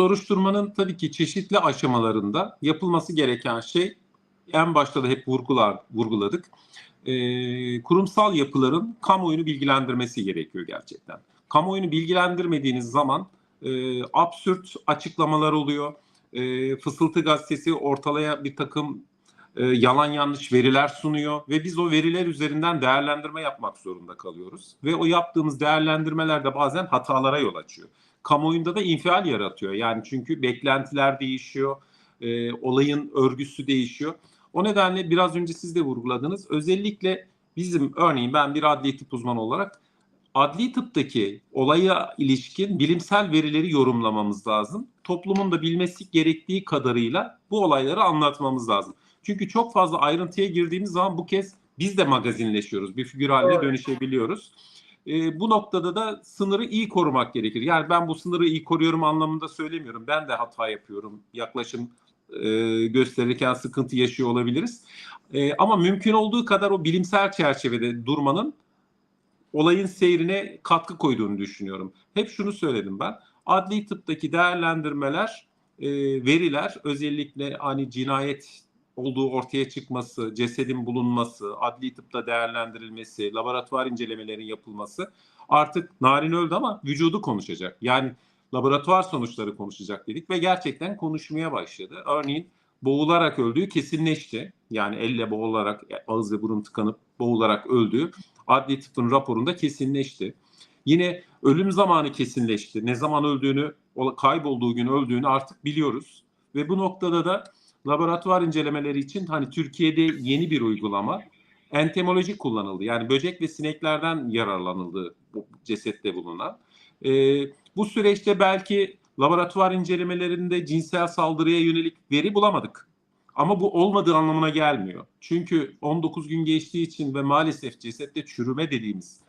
soruşturmanın tabii ki çeşitli aşamalarında yapılması gereken şey en başta da hep vurgular vurguladık. Ee, kurumsal yapıların kamuoyunu bilgilendirmesi gerekiyor gerçekten. Kamuoyunu bilgilendirmediğiniz zaman e, absürt açıklamalar oluyor. E, Fısıltı gazetesi ortalaya bir takım e, yalan yanlış veriler sunuyor ve biz o veriler üzerinden değerlendirme yapmak zorunda kalıyoruz. Ve o yaptığımız değerlendirmeler de bazen hatalara yol açıyor. Kamuoyunda da infial yaratıyor. Yani çünkü beklentiler değişiyor, e, olayın örgüsü değişiyor. O nedenle biraz önce siz de vurguladınız. Özellikle bizim örneğin ben bir adli tıp uzmanı olarak adli tıptaki olaya ilişkin bilimsel verileri yorumlamamız lazım. Toplumun da bilmesi gerektiği kadarıyla bu olayları anlatmamız lazım. Çünkü çok fazla ayrıntıya girdiğimiz zaman bu kez biz de magazinleşiyoruz. Bir figür haline dönüşebiliyoruz. Ee, bu noktada da sınırı iyi korumak gerekir. Yani ben bu sınırı iyi koruyorum anlamında söylemiyorum. Ben de hata yapıyorum. Yaklaşım e, gösterirken sıkıntı yaşıyor olabiliriz. E, ama mümkün olduğu kadar o bilimsel çerçevede durmanın olayın seyrine katkı koyduğunu düşünüyorum. Hep şunu söyledim ben. Adli tıptaki değerlendirmeler, e, veriler özellikle hani cinayet olduğu ortaya çıkması, cesedin bulunması, adli tıpta değerlendirilmesi, laboratuvar incelemelerin yapılması artık narin öldü ama vücudu konuşacak. Yani laboratuvar sonuçları konuşacak dedik ve gerçekten konuşmaya başladı. Örneğin boğularak öldüğü kesinleşti. Yani elle boğularak ağız ve burun tıkanıp boğularak öldüğü adli tıbbın raporunda kesinleşti. Yine ölüm zamanı kesinleşti. Ne zaman öldüğünü, kaybolduğu gün öldüğünü artık biliyoruz. Ve bu noktada da laboratuvar incelemeleri için hani Türkiye'de yeni bir uygulama entomoloji kullanıldı. Yani böcek ve sineklerden yararlanıldı bu cesette bulunan. Ee, bu süreçte belki laboratuvar incelemelerinde cinsel saldırıya yönelik veri bulamadık. Ama bu olmadığı anlamına gelmiyor. Çünkü 19 gün geçtiği için ve maalesef cesette çürüme dediğimiz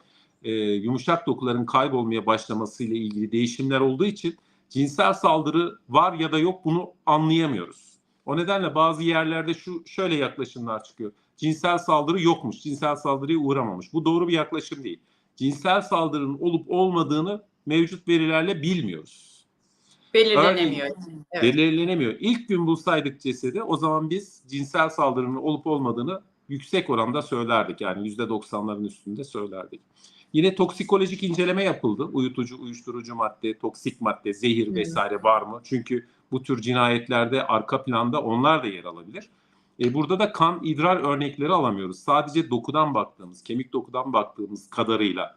e, yumuşak dokuların kaybolmaya başlamasıyla ilgili değişimler olduğu için cinsel saldırı var ya da yok bunu anlayamıyoruz. O nedenle bazı yerlerde şu şöyle yaklaşımlar çıkıyor. Cinsel saldırı yokmuş, cinsel saldırıya uğramamış. Bu doğru bir yaklaşım değil. Cinsel saldırının olup olmadığını mevcut verilerle bilmiyoruz. Belirlenemiyor. Evet. Belirlenemiyor. İlk gün bulsaydık cesedi o zaman biz cinsel saldırının olup olmadığını yüksek oranda söylerdik. Yani %90'ların üstünde söylerdik. Yine toksikolojik inceleme yapıldı. Uyutucu, uyuşturucu madde, toksik madde, zehir vesaire var mı? Çünkü bu tür cinayetlerde arka planda onlar da yer alabilir. E, burada da kan, idrar örnekleri alamıyoruz. Sadece dokudan baktığımız, kemik dokudan baktığımız kadarıyla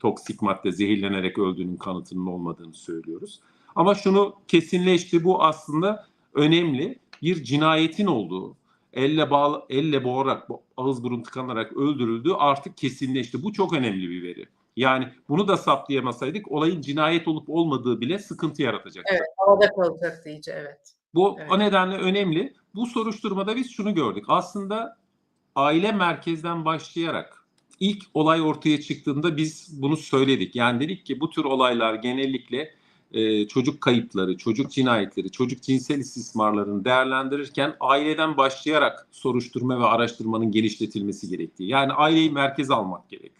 toksik madde zehirlenerek öldüğünün kanıtının olmadığını söylüyoruz. Ama şunu kesinleşti bu aslında önemli bir cinayetin olduğu, elle bağlı, elle boğarak, bo- ağız burun tıkanarak öldürüldüğü artık kesinleşti. Bu çok önemli bir veri. Yani bunu da saptayamasaydık olayın cinayet olup olmadığı bile sıkıntı yaratacaktı. Evet, havada kalacaktı iyice evet. Bu Evet. o nedenle önemli. Bu soruşturmada biz şunu gördük. Aslında aile merkezden başlayarak ilk olay ortaya çıktığında biz bunu söyledik. Yani dedik ki bu tür olaylar genellikle e, çocuk kayıpları, çocuk cinayetleri, çocuk cinsel istismarlarını değerlendirirken aileden başlayarak soruşturma ve araştırmanın genişletilmesi gerektiği. Yani aileyi merkeze almak gerekiyor.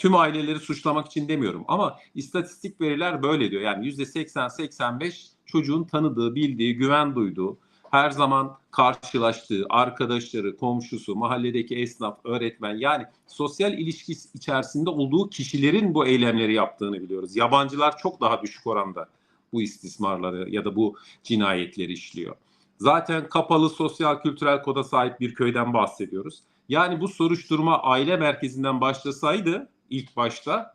Tüm aileleri suçlamak için demiyorum ama istatistik veriler böyle diyor. Yani %80-85 çocuğun tanıdığı, bildiği, güven duyduğu, her zaman karşılaştığı arkadaşları, komşusu, mahalledeki esnaf, öğretmen yani sosyal ilişkisi içerisinde olduğu kişilerin bu eylemleri yaptığını biliyoruz. Yabancılar çok daha düşük oranda bu istismarları ya da bu cinayetleri işliyor. Zaten kapalı sosyal kültürel koda sahip bir köyden bahsediyoruz. Yani bu soruşturma aile merkezinden başlasaydı ilk başta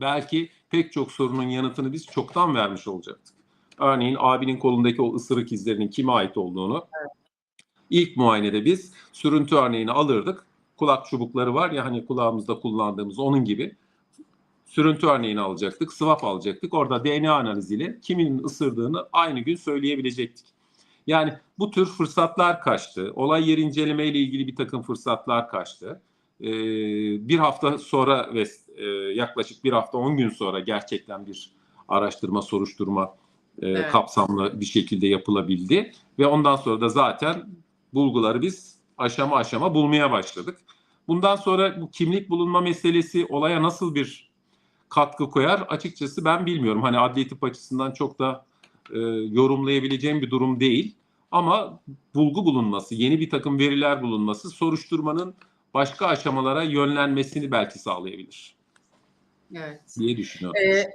belki pek çok sorunun yanıtını biz çoktan vermiş olacaktık. Örneğin abinin kolundaki o ısırık izlerinin kime ait olduğunu ilk muayenede biz sürüntü örneğini alırdık. Kulak çubukları var ya hani kulağımızda kullandığımız onun gibi sürüntü örneğini alacaktık, swap alacaktık. Orada DNA analiziyle kimin ısırdığını aynı gün söyleyebilecektik. Yani bu tür fırsatlar kaçtı. Olay yeri inceleme ile ilgili bir takım fırsatlar kaçtı. Ee, bir hafta sonra ve e, yaklaşık bir hafta on gün sonra gerçekten bir araştırma, soruşturma e, Evet. kapsamlı bir şekilde yapılabildi. Ve ondan sonra da zaten bulguları biz aşama aşama bulmaya başladık. Bundan sonra bu kimlik bulunma meselesi olaya nasıl bir katkı koyar? Açıkçası ben bilmiyorum. Hani adli tıp açısından çok da e, yorumlayabileceğim bir durum değil. Ama bulgu bulunması, yeni bir takım veriler bulunması soruşturmanın başka aşamalara yönlenmesini belki sağlayabilir Evet. diye düşünüyorum. Ee,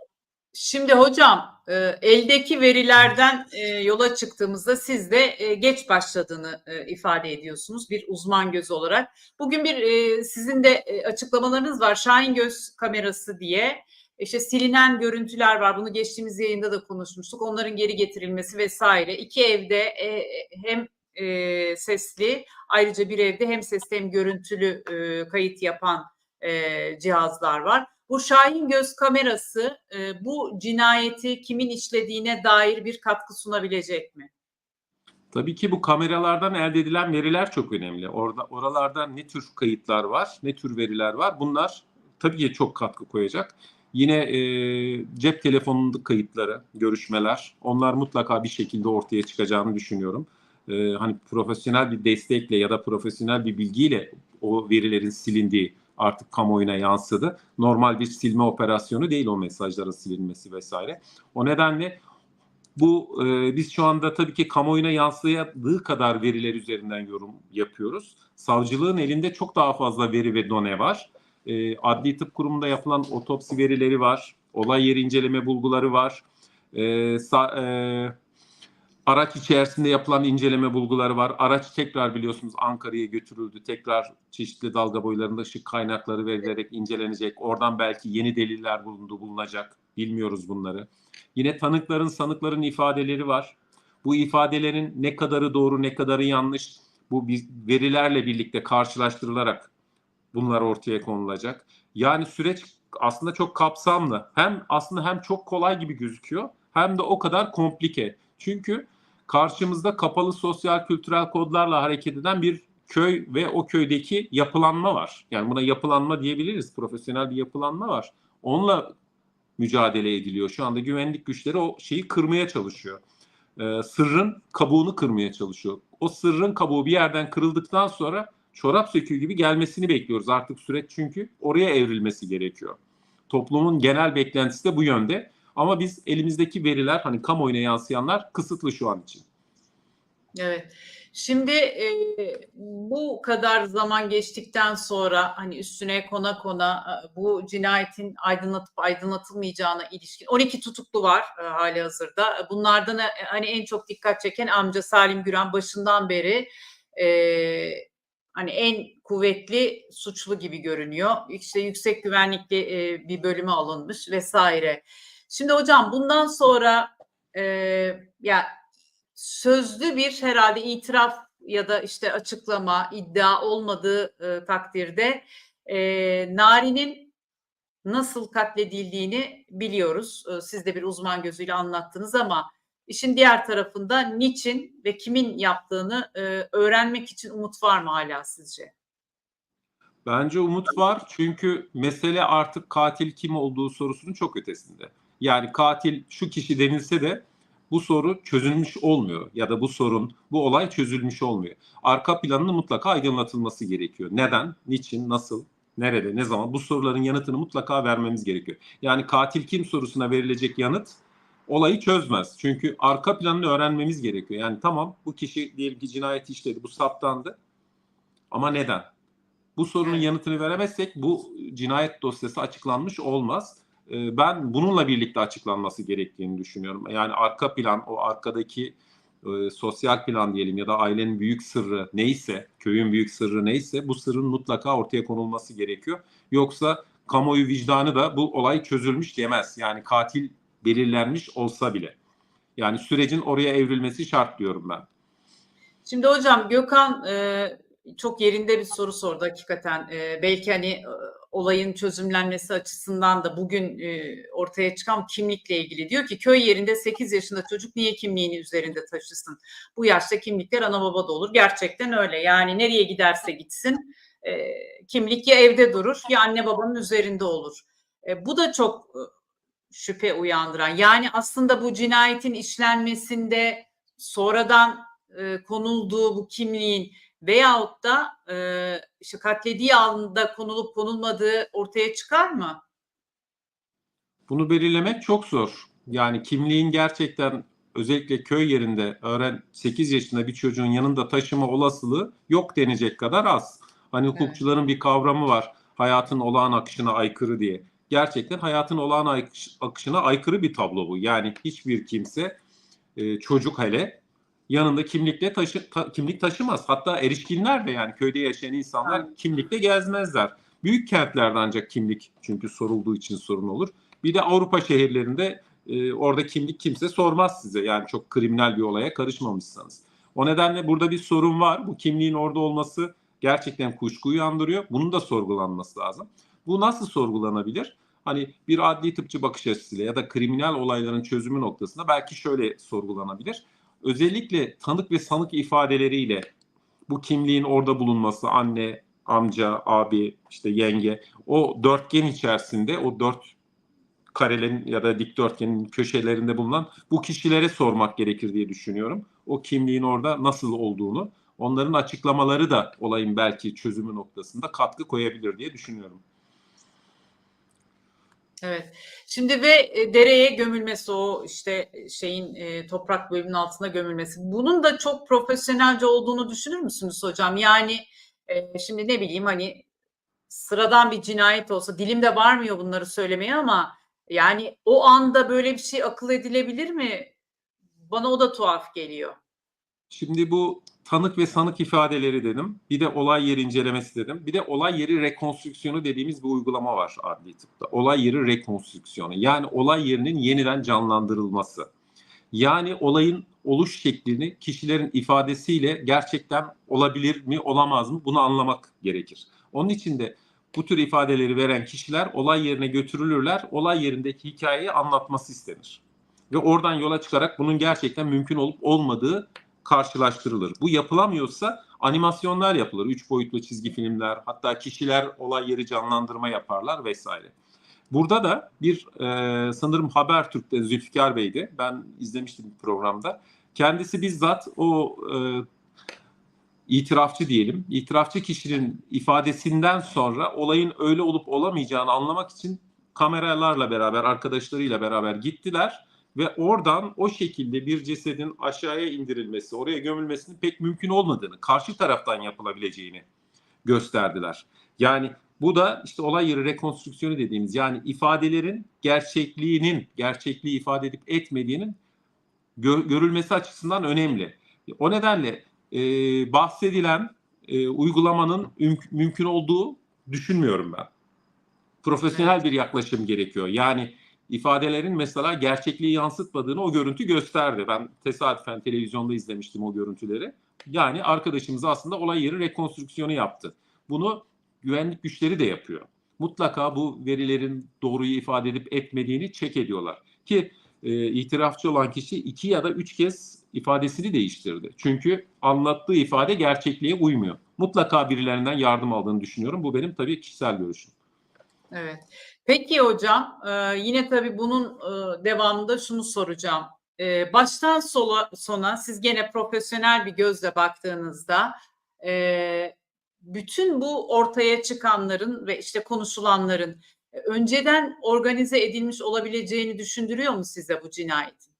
şimdi hocam e, eldeki verilerden e, yola çıktığımızda siz de e, geç başladığını e, ifade ediyorsunuz bir uzman göz olarak. Bugün bir e, sizin de e, açıklamalarınız var Şahin Göz kamerası diye. İşte silinen görüntüler var. Bunu geçtiğimiz yayında da konuşmuştuk. Onların geri getirilmesi vesaire. İki evde e, hem e, sesli ayrıca bir evde hem sesli hem görüntülü e, kayıt yapan e, cihazlar var. Bu Şahin Göz kamerası e, bu cinayeti kimin işlediğine dair bir katkı sunabilecek mi? Tabii ki bu kameralardan elde edilen veriler çok önemli. Orada oralarda ne tür kayıtlar var, ne tür veriler var. Bunlar tabii ki çok katkı koyacak. Yine e, cep telefonundaki kayıtları, görüşmeler, onlar mutlaka bir şekilde ortaya çıkacağını düşünüyorum. E, hani profesyonel bir destekle ya da profesyonel bir bilgiyle o verilerin silindiği artık kamuoyuna yansıdı. Normal bir silme operasyonu değil o mesajların silinmesi vesaire. O nedenle bu e, biz şu anda tabii ki kamuoyuna yansıdığı kadar veriler üzerinden yorum yapıyoruz. Savcılığın elinde çok daha fazla veri ve done var. E, Adli Tıp Kurumu'nda yapılan otopsi verileri var. Olay yeri inceleme bulguları var. E, sa- e, araç içerisinde yapılan inceleme bulguları var. Araç tekrar biliyorsunuz Ankara'ya götürüldü. Tekrar çeşitli dalga boylarında ışık kaynakları verilerek incelenecek. Oradan belki yeni deliller bulundu, bulunacak. Bilmiyoruz bunları. Yine tanıkların, sanıkların ifadeleri var. Bu ifadelerin ne kadarı doğru, ne kadarı yanlış bu verilerle birlikte karşılaştırılarak bunlar ortaya konulacak. Yani süreç aslında çok kapsamlı. Hem aslında hem çok kolay gibi gözüküyor hem de o kadar komplike. Çünkü karşımızda kapalı sosyal kültürel kodlarla hareket eden bir köy ve o köydeki yapılanma var. Yani buna yapılanma diyebiliriz. Profesyonel bir yapılanma var. Onunla mücadele ediliyor. Şu anda güvenlik güçleri o şeyi kırmaya çalışıyor. Ee, sırrın kabuğunu kırmaya çalışıyor. O sırrın kabuğu bir yerden kırıldıktan sonra çorap söküğü gibi gelmesini bekliyoruz. Artık süreç çünkü oraya evrilmesi gerekiyor. Toplumun genel beklentisi de bu yönde. Ama biz elimizdeki veriler hani kamuoyuna yansıyanlar kısıtlı şu an için. Evet. Şimdi e, bu kadar zaman geçtikten sonra hani üstüne kona kona e, bu cinayetin aydınlatıp aydınlatılmayacağına ilişkin 12 tutuklu var e, hali hazırda. Bunlardan e, hani en çok dikkat çeken amca Salim Güran başından beri e, hani en kuvvetli suçlu gibi görünüyor. İşte yüksek güvenlikli e, bir bölüme alınmış vesaire. Şimdi hocam bundan sonra e, ya sözlü bir herhalde itiraf ya da işte açıklama, iddia olmadığı e, takdirde e, Nari'nin nasıl katledildiğini biliyoruz. E, siz de bir uzman gözüyle anlattınız ama işin diğer tarafında niçin ve kimin yaptığını e, öğrenmek için umut var mı hala sizce? Bence umut var çünkü mesele artık katil kim olduğu sorusunun çok ötesinde. Yani katil şu kişi denilse de bu soru çözülmüş olmuyor ya da bu sorun, bu olay çözülmüş olmuyor. Arka planının mutlaka aydınlatılması gerekiyor. Neden, niçin, nasıl, nerede, ne zaman bu soruların yanıtını mutlaka vermemiz gerekiyor. Yani katil kim sorusuna verilecek yanıt olayı çözmez. Çünkü arka planını öğrenmemiz gerekiyor. Yani tamam bu kişi diyelim ki cinayeti işledi, bu saptandı ama neden? Bu sorunun yanıtını veremezsek bu cinayet dosyası açıklanmış olmaz. Ee, Ben bununla birlikte açıklanması gerektiğini düşünüyorum. Yani arka plan, o arkadaki e, sosyal plan diyelim ya da ailenin büyük sırrı neyse, köyün büyük sırrı neyse bu sırrın mutlaka ortaya konulması gerekiyor. Yoksa kamuoyu vicdanı da bu olay çözülmüş demez. Yani katil belirlenmiş olsa bile. Yani sürecin oraya evrilmesi şart diyorum ben. Şimdi hocam Gökhan e, çok yerinde bir soru sordu hakikaten. E, belki hani e, olayın çözümlenmesi açısından da bugün e, ortaya çıkan kimlikle ilgili. Diyor ki köy yerinde 8 yaşında çocuk niye kimliğini üzerinde taşısın? Bu yaşta kimlikler ana baba da olur. Gerçekten öyle. Yani nereye giderse gitsin e, kimlik ya evde durur ya anne babanın üzerinde olur. E, bu da çok e, şüphe uyandıran. Yani aslında bu cinayetin işlenmesinde sonradan e, konulduğu bu kimliğin veyahut da e, işte katlediği anda konulup konulmadığı ortaya çıkar mı? Bunu belirlemek çok zor. Yani kimliğin gerçekten özellikle köy yerinde öğren 8 yaşında bir çocuğun yanında taşıma olasılığı yok denecek kadar az. Hani hukukçuların bir kavramı var. Hayatın olağan akışına aykırı diye. Gerçekten hayatın olağan akış- akışına aykırı bir tablo bu. Yani hiçbir kimse e, çocuk hele yanında kimlikle taşı ta- kimlik taşımaz. Hatta erişkinler de yani köyde yaşayan insanlar Aynen. kimlikle gezmezler. Büyük kentlerde ancak kimlik çünkü sorulduğu için sorun olur. Bir de Avrupa şehirlerinde e, orada kimlik kimse sormaz size. Yani çok kriminal bir olaya karışmamışsanız. O nedenle burada bir sorun var. Bu kimliğin orada olması gerçekten kuşku uyandırıyor. Bunun da sorgulanması lazım. Bu nasıl sorgulanabilir? Hani bir adli tıpçı bakış açısıyla ya da kriminal olayların çözümü noktasında belki şöyle sorgulanabilir. Özellikle tanık ve sanık ifadeleriyle bu kimliğin orada bulunması anne, amca, abi, işte yenge o dörtgen içerisinde o dört karelerin ya da dikdörtgenin köşelerinde bulunan bu kişilere sormak gerekir diye düşünüyorum. O kimliğin orada nasıl olduğunu, onların açıklamaları da olayın belki çözümü noktasında katkı koyabilir diye düşünüyorum. Evet. Şimdi ve e, dereye gömülmesi o işte şeyin e, toprak bölümünün altına gömülmesi. Bunun da çok profesyonelce olduğunu düşünür müsünüz hocam? Yani e, şimdi ne bileyim hani sıradan bir cinayet olsa dilimde varmıyor bunları söylemeye ama yani o anda böyle bir şey akıl edilebilir mi? Bana o da tuhaf geliyor. Şimdi bu tanık ve sanık ifadeleri dedim. Bir de olay yeri incelemesi dedim. Bir de olay yeri rekonstrüksiyonu dediğimiz bir uygulama var adli tıpta. Olay yeri rekonstrüksiyonu. Yani olay yerinin yeniden canlandırılması. Yani olayın oluş şeklini kişilerin ifadesiyle gerçekten olabilir mi, olamaz mı bunu anlamak gerekir. Onun için de bu tür ifadeleri veren kişiler olay yerine götürülürler. Olay yerindeki hikayeyi anlatması istenir. Ve oradan yola çıkarak bunun gerçekten mümkün olup olmadığı karşılaştırılır. Bu yapılamıyorsa animasyonlar yapılır. Üç boyutlu çizgi filmler, hatta kişiler olay yeri canlandırma yaparlar vesaire. Burada da bir e, sanırım Habertürk'te Zülfikar Bey'di. Ben izlemiştim programda. Kendisi bizzat o e, itirafçı diyelim. İtirafçı kişinin ifadesinden sonra olayın öyle olup olamayacağını anlamak için kameralarla beraber, arkadaşlarıyla beraber gittiler ve oradan o şekilde bir cesedin aşağıya indirilmesi, oraya gömülmesinin pek mümkün olmadığını, karşı taraftan yapılabileceğini gösterdiler. Yani bu da işte olay yeri rekonstrüksiyonu dediğimiz yani ifadelerin gerçekliğinin, gerçekliği ifade edip etmediğinin gö- görülmesi açısından önemli. O nedenle e, bahsedilen e, uygulamanın müm- mümkün olduğu düşünmüyorum ben. Profesyonel bir yaklaşım gerekiyor. Yani ifadelerin mesela gerçekliği yansıtmadığını o görüntü gösterdi. Ben tesadüfen televizyonda izlemiştim o görüntüleri. Yani arkadaşımız aslında olay yeri rekonstrüksiyonu yaptı. Bunu güvenlik güçleri de yapıyor. Mutlaka bu verilerin doğruyu ifade edip etmediğini çek ediyorlar. Ki e, itirafçı olan kişi iki ya da üç kez ifadesini değiştirdi. Çünkü anlattığı ifade gerçekliğe uymuyor. Mutlaka birilerinden yardım aldığını düşünüyorum. Bu benim tabii kişisel görüşüm. Evet. Peki hocam, e, yine tabii bunun e, devamında şunu soracağım. E, baştan sola, sona siz gene profesyonel bir gözle baktığınızda bütün bu ortaya çıkanların ve işte konuşulanların önceden organize edilmiş olabileceğini düşündürüyor mu size bu cinayetin?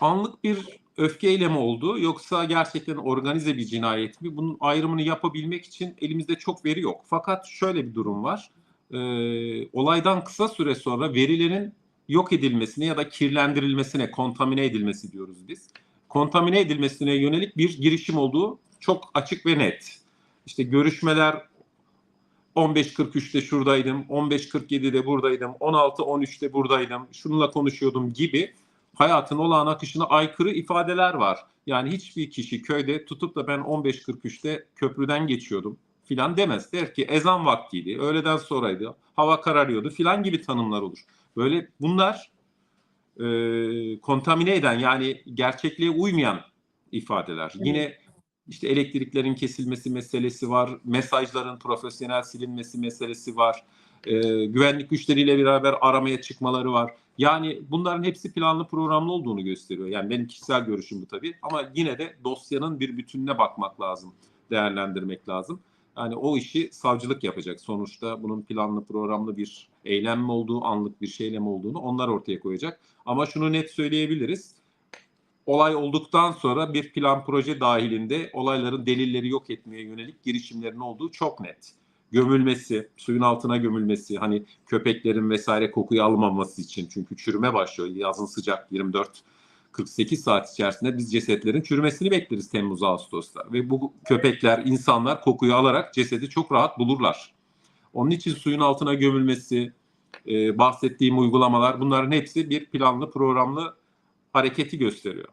Anlık bir öfkeyle mi oldu yoksa gerçekten organize bir cinayet mi? Bunun ayrımını yapabilmek için elimizde çok veri yok. Fakat şöyle bir durum var. Ee, olaydan kısa süre sonra verilerin yok edilmesine ya da kirlendirilmesine, kontamine edilmesi diyoruz biz. Kontamine edilmesine yönelik bir girişim olduğu çok açık ve net. İşte görüşmeler 15.43'te şuradaydım, 15.47'de buradaydım, 16.13'te buradaydım, şununla konuşuyordum gibi hayatın olağan akışına aykırı ifadeler var. Yani hiçbir kişi köyde tutup da ben 15.43'te köprüden geçiyordum filan demez. Der ki ezan vaktiydi, öğleden sonraydı, hava kararıyordu filan gibi tanımlar olur. Böyle bunlar e, kontamine eden yani gerçekliğe uymayan ifadeler. Evet. Yine işte elektriklerin kesilmesi meselesi var, mesajların profesyonel silinmesi meselesi var, e, güvenlik güçleriyle beraber aramaya çıkmaları var. Yani bunların hepsi planlı programlı olduğunu gösteriyor. Yani benim kişisel görüşüm bu tabii. Ama yine de dosyanın bir bütününe bakmak lazım, değerlendirmek lazım. Yani o işi savcılık yapacak. Sonuçta bunun planlı programlı bir eylem mi olduğu, anlık bir şeyle mi olduğunu onlar ortaya koyacak. Ama şunu net söyleyebiliriz. Olay olduktan sonra bir plan proje dahilinde olayların delilleri yok etmeye yönelik girişimlerin olduğu çok net. Gömülmesi, suyun altına gömülmesi, hani köpeklerin vesaire kokuyu almaması için çünkü çürüme başlıyor. Yazın sıcak 24 48 saat içerisinde biz cesetlerin çürümesini bekleriz Temmuz Ağustos'ta ve bu köpekler, insanlar kokuyu alarak cesedi çok rahat bulurlar. Onun için suyun altına gömülmesi, e, bahsettiğim uygulamalar bunların hepsi bir planlı programlı hareketi gösteriyor.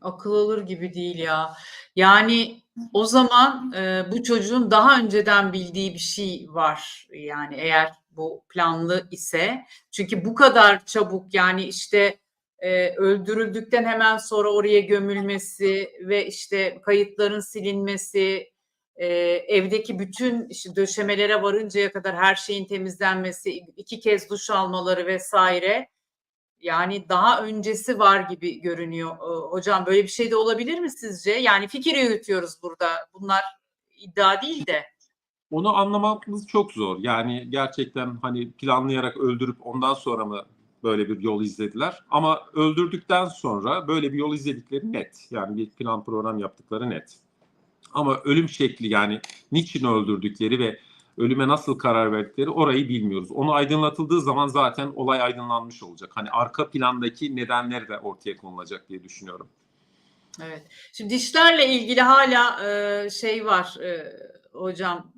Akıl olur gibi değil ya. Yani o zaman e, bu çocuğun daha önceden bildiği bir şey var. Yani eğer bu planlı ise. Çünkü bu kadar çabuk yani işte e, öldürüldükten hemen sonra oraya gömülmesi ve işte kayıtların silinmesi, e, evdeki bütün işte döşemelere varıncaya kadar her şeyin temizlenmesi, iki kez duş almaları vesaire. Yani daha öncesi var gibi görünüyor. Ee, Hocam böyle bir şey de olabilir mi sizce? Yani fikir yürütüyoruz burada. Bunlar iddia değil de. Onu anlamamız çok zor. Yani gerçekten hani planlayarak öldürüp ondan sonra mı böyle bir yol izlediler? Ama öldürdükten sonra böyle bir yol izledikleri net. Yani bir plan program yaptıkları net. Ama ölüm şekli yani niçin öldürdükleri ve ölüme nasıl karar verdikleri orayı bilmiyoruz. Onu aydınlatıldığı zaman zaten olay aydınlanmış olacak. Hani arka plandaki nedenleri de ortaya konulacak diye düşünüyorum. Evet. Şimdi dişlerle ilgili hala e, şey var e, hocam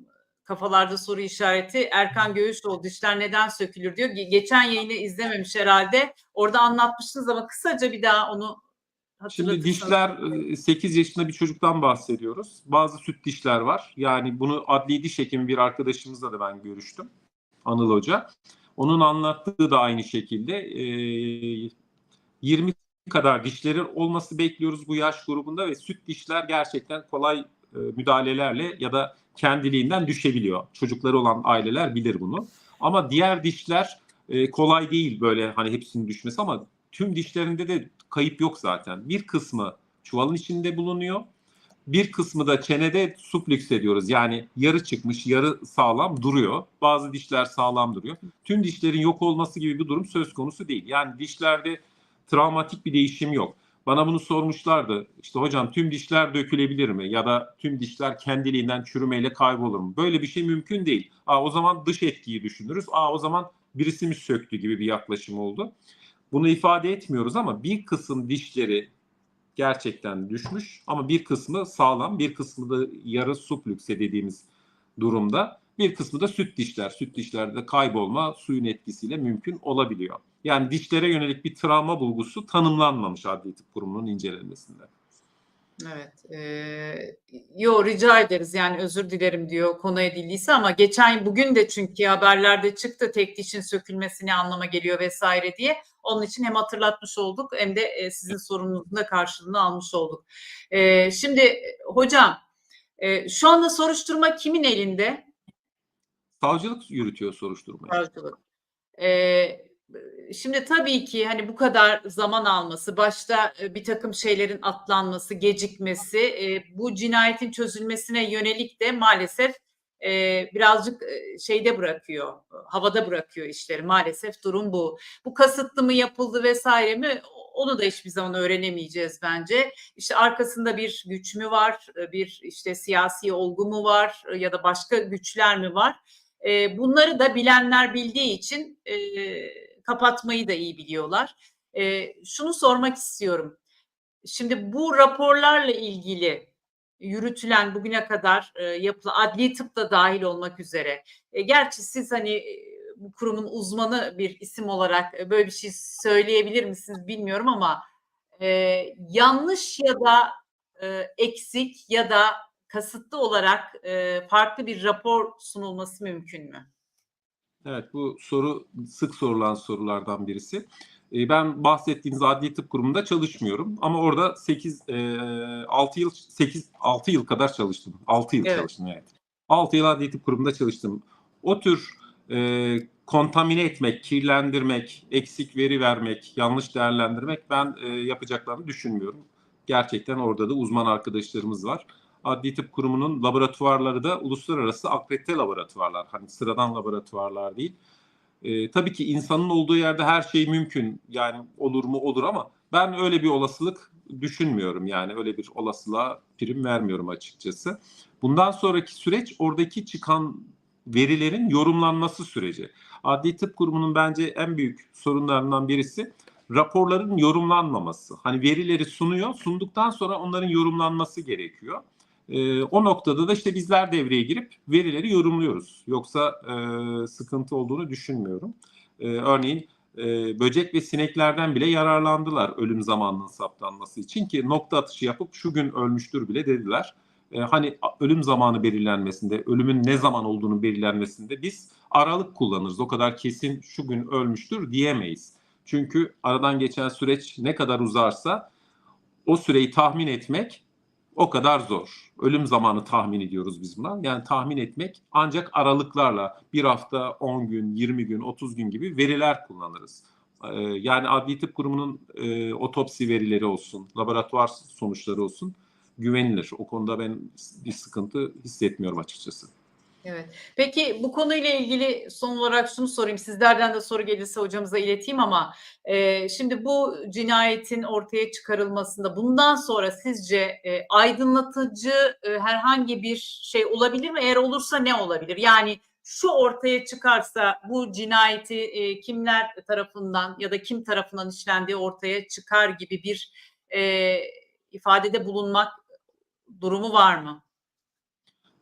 kafalarda soru işareti. Erkan Göğüsoğlu dişler neden sökülür diyor. Ge- Geçen yayını izlememiş herhalde. Orada anlatmıştınız ama kısaca bir daha onu Şimdi dişler e, 8 yaşında bir çocuktan bahsediyoruz. Bazı süt dişler var. Yani bunu adli diş hekimi bir arkadaşımızla da ben görüştüm. Anıl Hoca. Onun anlattığı da aynı şekilde e, 20 kadar dişlerin olması bekliyoruz bu yaş grubunda ve süt dişler gerçekten kolay e, müdahalelerle ya da kendiliğinden düşebiliyor. Çocukları olan aileler bilir bunu. Ama diğer dişler e, kolay değil böyle hani hepsinin düşmesi ama tüm dişlerinde de kayıp yok zaten. Bir kısmı çuvalın içinde bulunuyor. Bir kısmı da çenede suplüks ediyoruz. Yani yarı çıkmış, yarı sağlam duruyor. Bazı dişler sağlam duruyor. Tüm dişlerin yok olması gibi bir durum söz konusu değil. Yani dişlerde travmatik bir değişim yok. Bana bunu sormuşlardı. İşte hocam tüm dişler dökülebilir mi? Ya da tüm dişler kendiliğinden çürümeyle kaybolur mu? Böyle bir şey mümkün değil. Aa, o zaman dış etkiyi düşünürüz. Aa, o zaman birisi mi söktü gibi bir yaklaşım oldu. Bunu ifade etmiyoruz ama bir kısım dişleri gerçekten düşmüş ama bir kısmı sağlam, bir kısmı da yarı suplükse dediğimiz durumda. Bir kısmı da süt dişler. Süt dişlerde kaybolma suyun etkisiyle mümkün olabiliyor. Yani dişlere yönelik bir travma bulgusu tanımlanmamış adli tıp kurumunun incelenmesinde. Evet. E, yo rica ederiz yani özür dilerim diyor konu edildiyse ama geçen bugün de çünkü haberlerde çıktı tek dişin sökülmesi ne anlama geliyor vesaire diye. Onun için hem hatırlatmış olduk hem de e, sizin sorununuzun da karşılığını almış olduk. E, şimdi e, hocam e, şu anda soruşturma kimin elinde? Savcılık yürütüyor soruşturmayı. Savcılık. Ee, şimdi tabii ki hani bu kadar zaman alması, başta bir takım şeylerin atlanması, gecikmesi, bu cinayetin çözülmesine yönelik de maalesef birazcık şeyde bırakıyor, havada bırakıyor işleri. Maalesef durum bu. Bu kasıtlı mı yapıldı vesaire mi? Onu da hiçbir zaman öğrenemeyeceğiz bence. İşte arkasında bir güç mü var, bir işte siyasi olgu mu var ya da başka güçler mi var? Bunları da bilenler bildiği için kapatmayı da iyi biliyorlar. E, şunu sormak istiyorum. Şimdi bu raporlarla ilgili yürütülen bugüne kadar e, yapılan adli tıp da dahil olmak üzere. E, gerçi siz hani e, bu kurumun uzmanı bir isim olarak e, böyle bir şey söyleyebilir misiniz bilmiyorum ama e, yanlış ya da e, eksik ya da kasıtlı olarak e, farklı bir rapor sunulması mümkün mü? Evet bu soru sık sorulan sorulardan birisi. E, Ben bahsettiğiniz adli tıp kurumunda çalışmıyorum ama orada 8 6 yıl 8 6 yıl kadar çalıştım. 6 yıl Evet. çalıştım evet. 6 yıl adli tıp kurumunda çalıştım. O tür e, kontamine etmek, kirlendirmek, eksik veri vermek, yanlış değerlendirmek ben e, yapacaklarını düşünmüyorum. Gerçekten orada da uzman arkadaşlarımız var. Adli Tıp Kurumu'nun laboratuvarları da uluslararası akredite laboratuvarlar. Hani sıradan laboratuvarlar değil. E, tabii ki insanın olduğu yerde her şey mümkün. Yani olur mu olur ama ben öyle bir olasılık düşünmüyorum. Yani öyle bir olasılığa prim vermiyorum açıkçası. Bundan sonraki süreç oradaki çıkan verilerin yorumlanması süreci. Adli Tıp Kurumu'nun bence en büyük sorunlarından birisi raporların yorumlanmaması. Hani verileri sunuyor, sunduktan sonra onların yorumlanması gerekiyor. Ee, o noktada da işte bizler devreye girip verileri yorumluyoruz. Yoksa e, sıkıntı olduğunu düşünmüyorum. Ee, örneğin e, böcek ve sineklerden bile yararlandılar ölüm zamanının saptanması için ki nokta atışı yapıp şu gün ölmüştür bile dediler. Ee, hani ölüm zamanı belirlenmesinde, ölümün ne zaman olduğunu belirlenmesinde biz aralık kullanırız. O kadar kesin şu gün ölmüştür diyemeyiz. Çünkü aradan geçen süreç ne kadar uzarsa o süreyi tahmin etmek o kadar zor. Ölüm zamanı tahmin ediyoruz biz buna. Yani tahmin etmek ancak aralıklarla bir hafta, 10 gün, 20 gün, 30 gün gibi veriler kullanırız. Ee, Yani Adli Tıp Kurumu'nun e, otopsi verileri olsun, laboratuvar sonuçları olsun güvenilir. O konuda ben bir sıkıntı hissetmiyorum açıkçası. Evet. Peki bu konuyla ilgili son olarak şunu sorayım. Sizlerden de soru gelirse hocamıza ileteyim ama e, şimdi bu cinayetin ortaya çıkarılmasında bundan sonra sizce e, aydınlatıcı e, herhangi bir şey olabilir mi? Eğer olursa ne olabilir? Yani şu ortaya çıkarsa bu cinayeti e, kimler tarafından ya da kim tarafından işlendiği ortaya çıkar gibi bir e, ifadede bulunmak durumu var mı?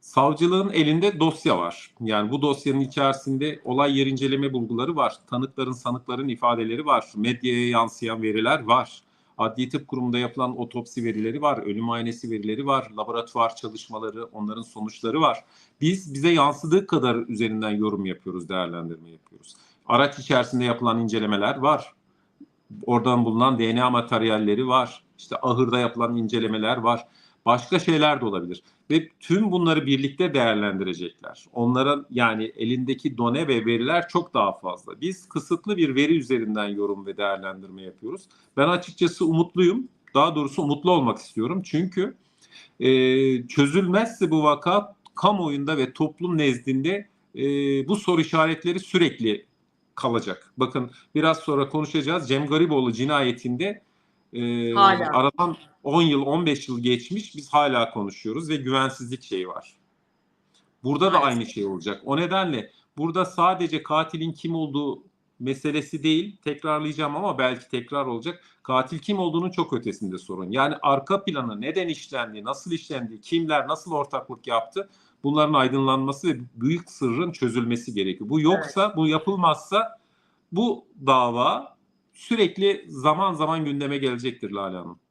Savcılığın elinde dosya var. Yani bu dosyanın içerisinde olay yer inceleme bulguları var. Tanıkların, sanıkların ifadeleri var. Medyaya yansıyan veriler var. Adli Tıp Kurumu'nda yapılan otopsi verileri var. Ölüm muayenesi verileri var. Laboratuvar çalışmaları, onların sonuçları var. Biz bize yansıdığı kadar üzerinden yorum yapıyoruz, değerlendirme yapıyoruz. Araç içerisinde yapılan incelemeler var. Oradan bulunan DNA materyalleri var. İşte ahırda yapılan incelemeler var. Başka şeyler de olabilir ve tüm bunları birlikte değerlendirecekler. Onların yani elindeki done ve veriler çok daha fazla. Biz kısıtlı bir veri üzerinden yorum ve değerlendirme yapıyoruz. Ben açıkçası umutluyum. Daha doğrusu umutlu olmak istiyorum. Çünkü e, çözülmezse bu vaka kamuoyunda ve toplum nezdinde e, bu soru işaretleri sürekli kalacak. Bakın biraz sonra konuşacağız. Cem Gariboğlu cinayetinde e, Hala. aradan 10 yıl 15 yıl geçmiş biz hala konuşuyoruz ve güvensizlik şeyi var. Burada da Maalesef. aynı şey olacak. O nedenle burada sadece katilin kim olduğu meselesi değil tekrarlayacağım ama belki tekrar olacak. Katil kim olduğunun çok ötesinde sorun. Yani arka planı neden işlendi, nasıl işlendi, kimler nasıl ortaklık yaptı bunların aydınlanması ve büyük sırrın çözülmesi gerekiyor. Bu yoksa, bu yapılmazsa bu dava sürekli zaman zaman gündeme gelecektir Lale Hanım.